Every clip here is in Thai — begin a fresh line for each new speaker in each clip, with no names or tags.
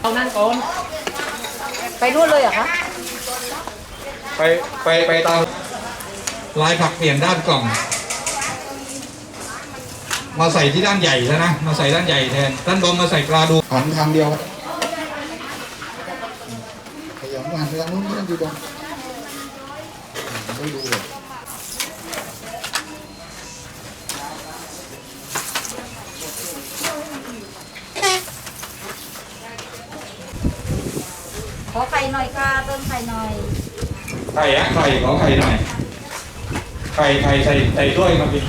เอานั่นก่อน
ไปนู่นเลยเหรอคะ
ไปไปไปตามลายผักเปลี่ยนด้านกล่อง มาใส่ที่ด้านใหญ่แล้วนะ มาใส่ด้านใหญ่แทน ด้านบนมาใส่ปลาดูหันทางเดียวขยับหันไปทางนู้นไม่ต้องดูบนไม่ดูเลย
อไข่หน่อยค่ะเติมไข่หน่อย
ไข่อะไข่ขอไข่หน่อย ไข่ไข่ใส่ใส่ถ้วยมาพี่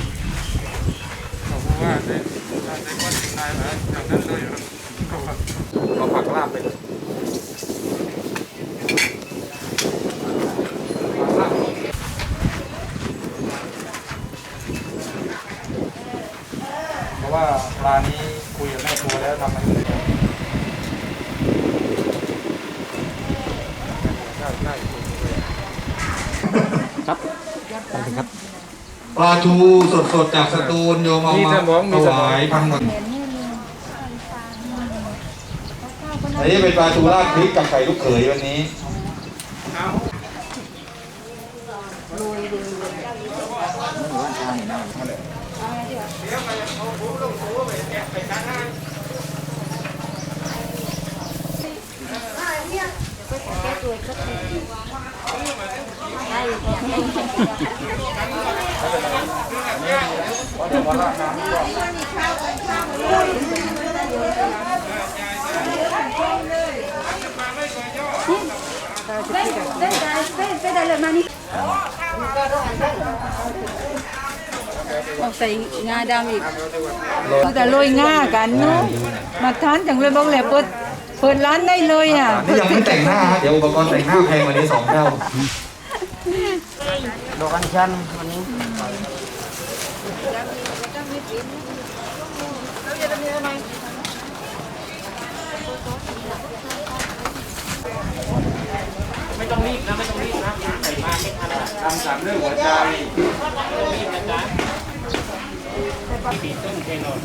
เอาผักลาบไป
เพราะว่าร้านนี้คุยกับแม่ครัวแล้วทำ มันปลาทูสดๆจากสตูลโยมเอามาถวายพันหมด
เห็นนี่เลย
อันนี้เป็นปลาทูราดพริกกับไข่ลูกเขยวันนี้
ได้ได้ได้ได้ได้เลยมานี่เอาใส่งาดำอีกเอาแต่โรยงากันเนาะมาทานจังเลยบอกเลยเปิด เปิดร้านได้เลยอะ
นี่ยังไม่แต่งหน้าฮะเดี๋ยวอุปกรณ์แต่งหน้าแพงกว่านี้สองเท่า
ดอกอัญชันวันนี้ไม่ต้องรีบนะไม่ต้องรีบนะใส่มาไม่ทันอะ
ทำสามด้วยหัวใจ
รีบนะจ๊ะปีต้นเทนอน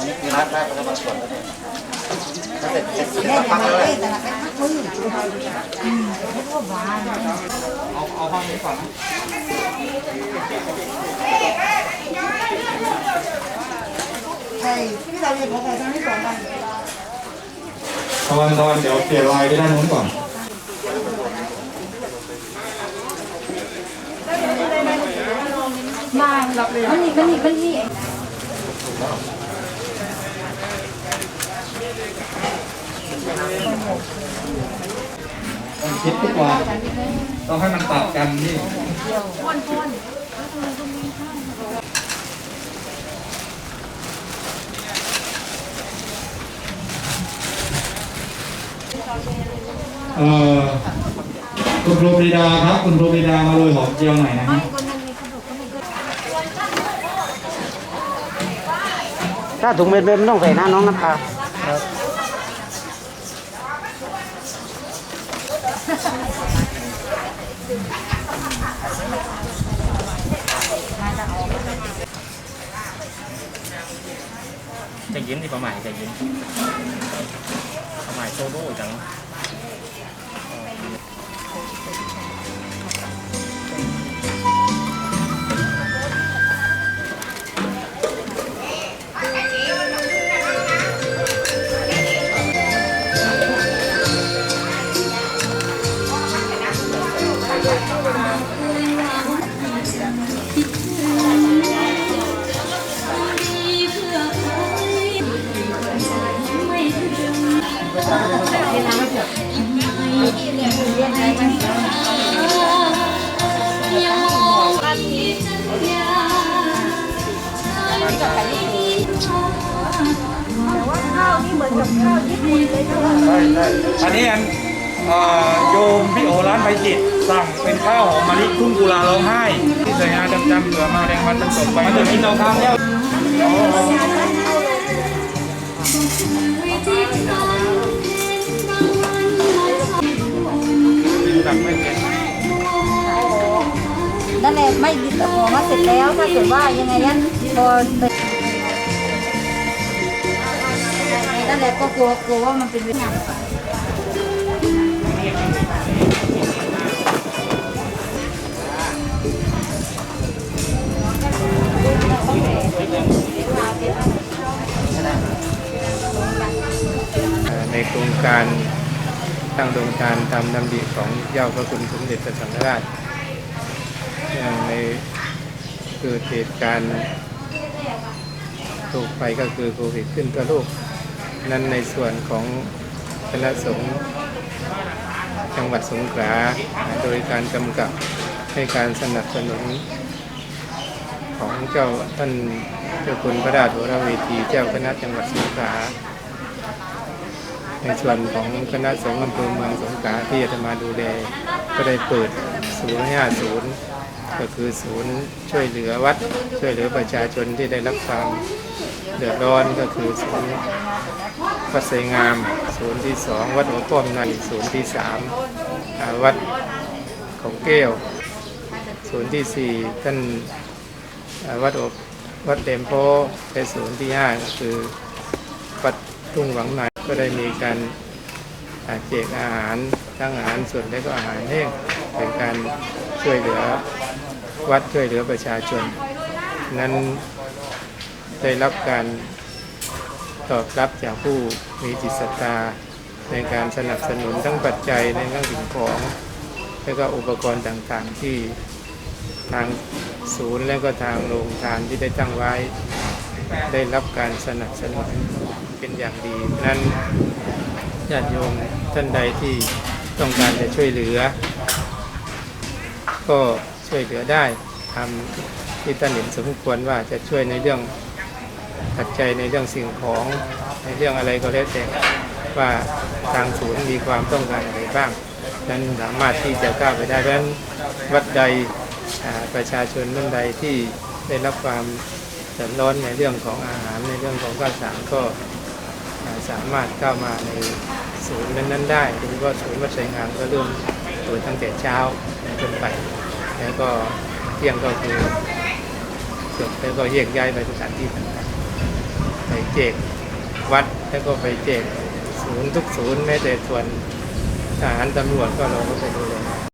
อนนี้คือร้านแรกก็จะมาสวนแล้วเนี่ยถ้าเสร็จเสร็จเสร็จสักพักแล้วแหละเอาเอาห้องนี้ก่อนนะ
ใช่พี่เราเรียนขอขอทางที่สองกัน
ตอนตอนเดี๋ยวเปลี่ยนลายไปด้านนู้นก่อน
มามันนี่มันนี่มันนี่
ต้องคิดทุกวันต้องให้มันตัดกันนี่เอ่อคุณครูปรีดาครับ คุณครูปรีดามาโรยหอมเจียวหน่อยนะฮะ
ถ้าถุงเม็ดเม็ดไม่ต้องใส่นะน้องน้ำตา
จะยิ้มที่ประมาณจะยิ้มประมาณโซโล่จัง
อนกับแต่นี่
แต่ว่าข้าวนี่เหมื
อน
กับข้าวญี่ปุ่น
เล
ยนะคะ
ใช่ใช่อันนี้อันเอ่โยมพี่โอร้านใบจิตสั่งเป็นข้าวหอมมะลิคุ้งกุลาร้องไห้ที่ใส่งาดำๆเหลือมาแดงมันผสมไปมันจะกิน้รงทำแล้วน
นั่นแหละไม่ดิบแต่พอมาเสร็จแล้วถ้าเกิดว่ายังไงนั้น พอไปนั่นแหละก็กลัวกลัวว่ามันเป็นเรื่อง
ในโครงการตั้งโรงทานทำดำริของเจ้าพระคุณสมเด็จพระสังฆราชอย่างในเกิดเหตุการณ์ โรคไปก็คือโควิดขึ้นทั่วโลกนั้นในส่วนของคณะสงฆ์จังหวัดสงขลาโดยการกำกับให้การสนับสนุน ของเจ้าท่านเจ้าคุณพระราชวรเวทีเจ้าคณะจังหวัดสงขลาในส่วนของคณะสงฆ์อำเภอเมืองสงขลาที่จะมาดูแลก็ได้เปิดศูนย์ห้าศูนย์ ก็คือศูนย์ช่วยเหลือวัด ช่วยเหลือประชาชนที่ได้รับความเดือดร้อนก็คือศูนย์วัดไสงาม ศูนย์ที่สองวัดหัวป้อมในศูนย์ที่สามวัดของแก้ว ศูนย์ที่สี่ท่านวัดอบวัดเดมโพและศูนย์ที่ห้าก็คือวัดทุ่งหวังในก็ได้มีการแจกอาหารทั้งอาหารสดและก็อาหารแห้งเป็นการช่วยเหลือ วัดช่วยเหลือประชาชน นั้นได้รับการตอบรับจากผู้มีจิตศรัทธาในการสนับสนุนทั้งปัจจัยในเรื่องสิ่งของ และก็อุปกรณ์ต่างๆที่ทางศูนย์และก็ทางโรงทานที่ได้ตั้งไว้ ได้รับการสนับสนุนเป็นอย่างดี นั้นญาติโยมท่านใดที่ต้องการจะช่วยเหลือ ก็ ช่วยเหลือได้ทำที่ท่านเห็นสมควรว่าจะช่วยในเรื่องปัจจัยในเรื่องสิ่งของในเรื่องอะไรก็แล้วแต่ว่าทางศูนย์มีความต้องการอะไรบ้างนั้นสามารถที่จะก้าวไปได้เพราะฉะนั้นวัดใดประชาชนท่านใดที่ได้รับความเดือดร้อนในเรื่องของอาหารในเรื่องของข้าวสารก็สามารถเข้ามาในศูนย์นั้นๆได้โดยเฉพาะศูนย์วัดไสงามก็เริ่มเปิดตั้งแต่เช้าเป็นต้นไป แล้วก็เที่ยงก็คือจบแล้วก็แยกย้ายไปสถานที่ต่างๆไปเจกวัดแล้วก็ไปเจกศูนย์ทุกศูนย์แม้แต่ส่วนทหารตำรวจก็เราก็ไปดูเลย